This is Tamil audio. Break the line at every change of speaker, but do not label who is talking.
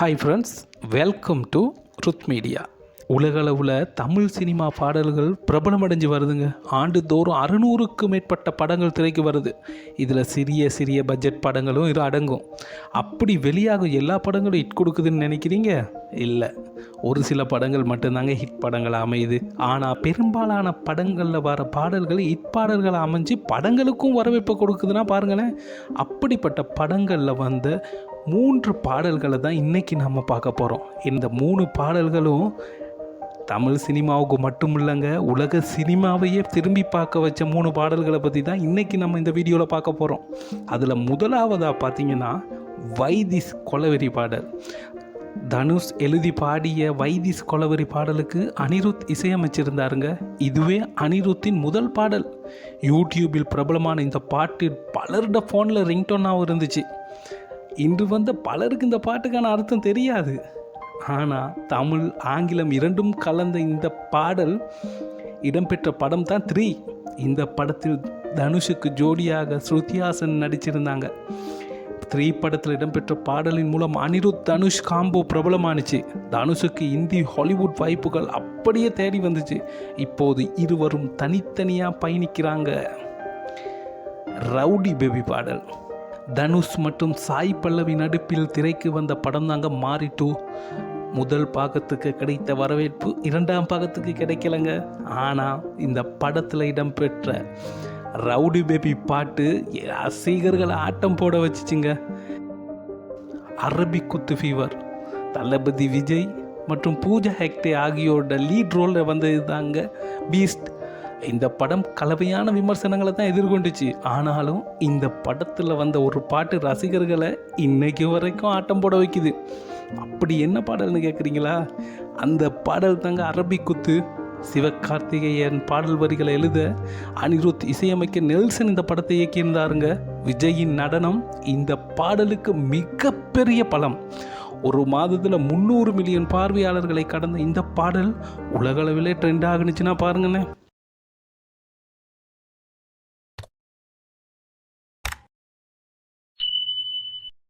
Hi friends welcome to Ruth media உலகளவில் தமிழ் சினிமா பாடல்கள் பிரபலமடைஞ்சு வருதுங்க. ஆண்டுதோறும் அறுநூறுக்கு மேற்பட்ட படங்கள் திரைக்கு வருது. இதில் சிறிய சிறிய பட்ஜெட் படங்களும் இது அடங்கும். அப்படி வெளியாகும் எல்லா படங்களும் ஹிட் கொடுக்குதுன்னு நினைக்கிறீங்க? இல்லை. ஒரு சில படங்கள் மட்டும்தாங்க ஹிட் படங்கள் அமையுது. ஆனால் பெரும்பாலான படங்களில் வர பாடல்கள் ஹிட் பாடல்கள் அமைஞ்சு படங்களுக்கும் வரவேற்பு கொடுக்குதுன்னா பாருங்களேன். அப்படிப்பட்ட படங்களில் வந்த மூன்று பாடல்களை தான் இன்றைக்கி நம்ம பார்க்க போகிறோம் இந்த மூணு பாடல்களும் தமிழ் சினிமாவுக்கு மட்டும் இல்லைங்க உலக சினிமாவையே திரும்பி பார்க்க வச்ச மூணு பாடல்களை பற்றி தான் இன்றைக்கி நம்ம இந்த வீடியோவில் பார்க்க போகிறோம் அதில் முதலாவதாக பார்த்தீங்கன்னா வைதிஸ் கொலவெறி பாடல். தனுஷ் எழுதி பாடிய வைதிஸ் கொலவெறி பாடலுக்கு அனிருத் இசையமைச்சிருந்தாருங்க. இதுவே அனிருத்தின் முதல் பாடல். யூடியூபில் பிரபலமான இந்த பாட்டு பலருட ஃபோனில் ரிங்டோனாகவும் இருந்துச்சு. இன்று வந்த பலருக்கு இந்த பாட்டுக்கான அர்த்தம் தெரியாது. ஆனால் தமிழ் ஆங்கிலம் இரண்டும் கலந்த இந்த பாடல் இடம்பெற்ற படம் தான் த்ரீ இந்த படத்தில் தனுஷுக்கு ஜோடியாக ஸ்ருதிஹாசன் நடிச்சிருந்தாங்க. த்ரீ படத்தில் இடம்பெற்ற பாடலின் மூலம் அனிருத் தனுஷ் காம்போ பிரபலமானுச்சு. தனுஷுக்கு இந்தி ஹாலிவுட் வாய்ப்புகள் அப்படியே தேடி வந்துச்சு. இப்போது இருவரும் தனித்தனியாக பயணிக்கிறாங்க. ரவுடி பேபி பாடல். தனுஷ் மற்றும் சாய் பல்லவி நடிப்பில் திரைக்கு வந்த படம் தாங்க மாறி டூ முதல் பாகத்துக்கு கிடைத்த வரவேற்பு இரண்டாம் பாகத்துக்கு கிடைக்கலங்க. ஆனால் இந்த படத்தில் இடம்பெற்ற ரவுடி பேபி பாட்டு ரசிகர்களை ஆட்டம் போட வச்சுச்சுங்க. அரபிக் குத்து ஃபீவர் தளபதி விஜய் மற்றும் பூஜா ஹெக்டே ஆகியோரோட லீட் ரோலில் வந்தது தாங்க பீஸ்ட் இந்த படம் கலவையான விமர்சனங்களை தான் எதிர்கொண்டுச்சு. ஆனாலும் இந்த படத்தில் வந்த ஒரு பாட்டு ரசிகர்களை இன்னைக்கு வரைக்கும் ஆட்டம் போட வைக்குது. அப்படி என்ன பாடல்னு கேட்குறீங்களா அந்த பாடல் தாங்க அரபி குத்து. சிவகார்த்திகேயன் பாடல் வரிகளை எழுத அனிருத் இசையமைக்க நெல்சன் இந்த படத்தை இயக்கியிருந்தாருங்க. விஜயின் நடனம் இந்த பாடலுக்கு மிகப்பெரிய பலம். ஒரு மாதத்தில் முந்நூறு மில்லியன் பார்வையாளர்களை கடந்த இந்த பாடல் உலகளவிலே ட்ரெண்ட் ஆகுனுச்சுன்னா பாருங்கண்ணே